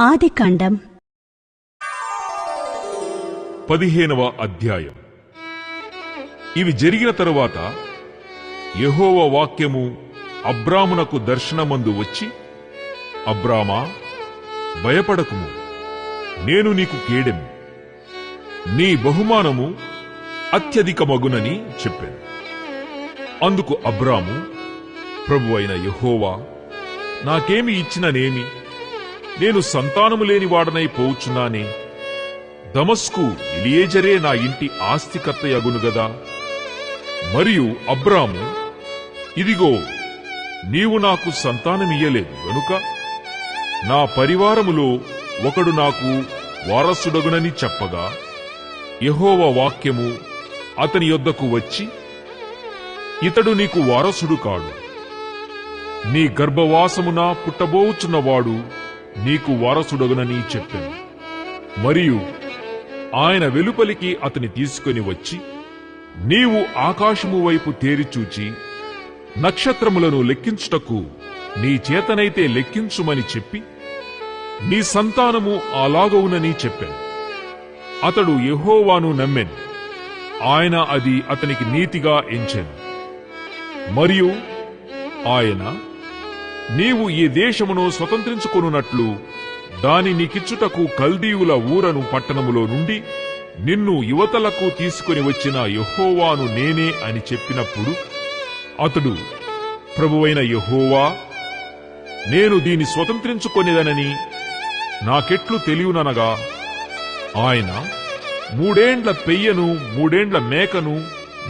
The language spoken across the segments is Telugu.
ఆదికాండం. పదిహేనవ అధ్యాయం. ఇవి జరిగిన తరువాత యహోవ వాక్యము అబ్రామునకు దర్శనమందు వచ్చి అబ్రామా భయపడకుము. నేను నీకు కేడెము నీ బహుమానము అత్యధికమగునని చెప్పాను. అందుకు అబ్రాము ప్రభు అయిన యహోవా నాకేమి ఇచ్చిననేమి? నేను సంతానము లేని వాడనై పోవుచున్నానే. దమస్కు ఇలియేజరే నా ఇంటి ఆస్తికర్తయగును గదా. మరియు అబ్రాము ఇదిగో నీవు నాకు సంతానమియ్యలేదు గనుక నా పరివారములో ఒకడు నాకు వారసుడగునని చెప్పగా యహోవ వాక్యము అతని యొద్దకు వచ్చి ఇతడు నీకు వారసుడు కాడు. నీ గర్భవాసమున పుట్టబోచున్నవాడు నీకు వారసుడగునని చెప్పాను. మరియు ఆయన వెలుపలికి అతని తీసుకొని వచ్చి నీవు ఆకాశము వైపు తేరిచూచి నక్షత్రములను లెక్కించుటకు నీ చేతనైతే లెక్కించుమని చెప్పి నీ సంతానము అలాగవునని చెప్పాను. అతడు యహోవాను నమ్మెను. ఆయన అది అతనికి నీతిగా ఎంచెను. మరియు ఆయన నీవు ఈ దేశమును స్వతంత్రించుకొనున్నట్లు దాని నీకిచ్చుటకు కల్దీయుల ఊరను పట్టణములో నుండి నిన్ను యువతలకు తీసుకుని వచ్చిన యహోవాను నేనే అని చెప్పినప్పుడు అతడు ప్రభువైన యెహోవా నేను దీని స్వతంత్రించుకొనేదనని నాకెట్లు తెలియననగా ఆయన మూడేండ్ల పెయ్యను మూడేండ్ల మేకను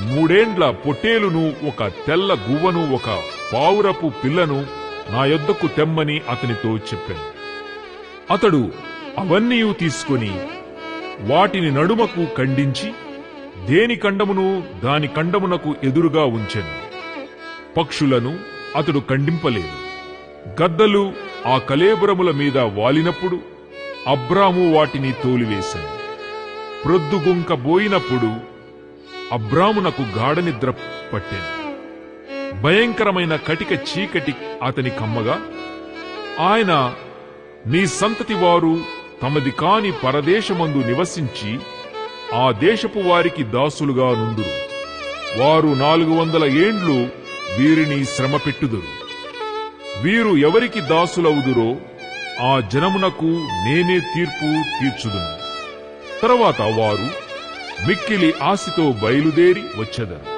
మూడేండ్ల పొట్టేలును ఒక తెల్ల గువ్వను ఒక పావురపు పిల్లను నా యొద్దకు తెమ్మని అతనితో చెప్పాను. అతడు అవన్నీ తీసుకొని వాటిని నడుమకు ఖండించి దేని కండమును దాని కండమునకు ఎదురుగా ఉంచెను. పక్షులను అతడు ఖండింపలేదు. గద్దలు ఆ కలేబురముల మీద వాలినప్పుడు అబ్రాము వాటిని తోలివేశాను. ప్రొద్దుగుంక బోయినప్పుడు అబ్రామునకు గాఢనిద్ర పట్టాను. భయంకరమైన కటిక చీకటి అతని కమ్మగా ఆయన నీ సంతతి వారు తమది కాని పరదేశమందు నివసించి ఆ దేశపు వారికి దాసులుగా నుండురు వారు నాలుగు వందల ఏండ్లు వీరిని శ్రమ పెట్టుదురు. వీరు ఎవరికి దాసులవుదురో ఆ జనమునకు నేనే తీర్పు తీర్చుదును. తరువాత వారు మిక్కిలి ఆశతో బయలుదేరి వచ్చెదరు.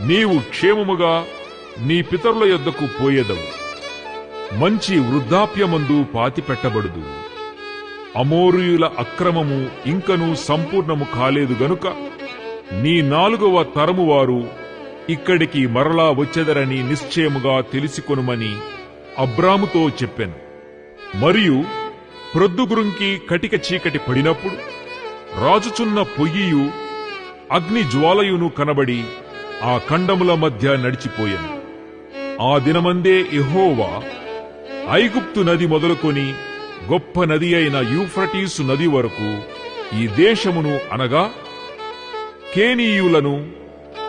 నీవు క్షేమముగా నీ పితరుల యొద్దకు పోయేదవు. మంచి వృద్ధాప్యమందు పాతిపెట్టబడుదు. అమోరుయుల అక్రమము ఇంకనూ సంపూర్ణము కాలేదు గనుక నీ నాలుగవ తరము వారు ఇక్కడికి మరలా వచ్చెదరని నిశ్చయముగా తెలుసుకొనుమని అబ్రాముతో చెప్పాను. మరియు ప్రొద్దుగురుంకి కటిక చీకటి పడినప్పుడు రాజుచున్న పొయ్యియు అగ్ని జ్వాలయును కనబడి ఆ ఖండముల మధ్య నడిచిపోయాను. ఆ దినమందే ఎహోవా ఐగుప్తు నది మొదలుకొని గొప్ప నది అయిన యూఫ్రటీసు నది వరకు ఈ దేశమును అనగా కేనీయులను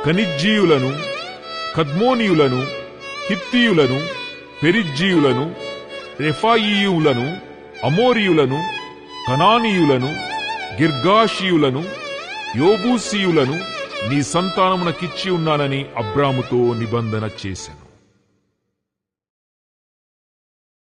ఖనిజ్జీయులను కద్మోనీయులను హిత్తీయులను పెరిజ్జీయులను రెఫాయియులను అమోరియులను కనానీయులను గిర్గాషీయులను యోబూసీయులను నీ సంతానమునకిచ్చి ఉన్నానని అబ్రాముతో నిబంధన చేశాను.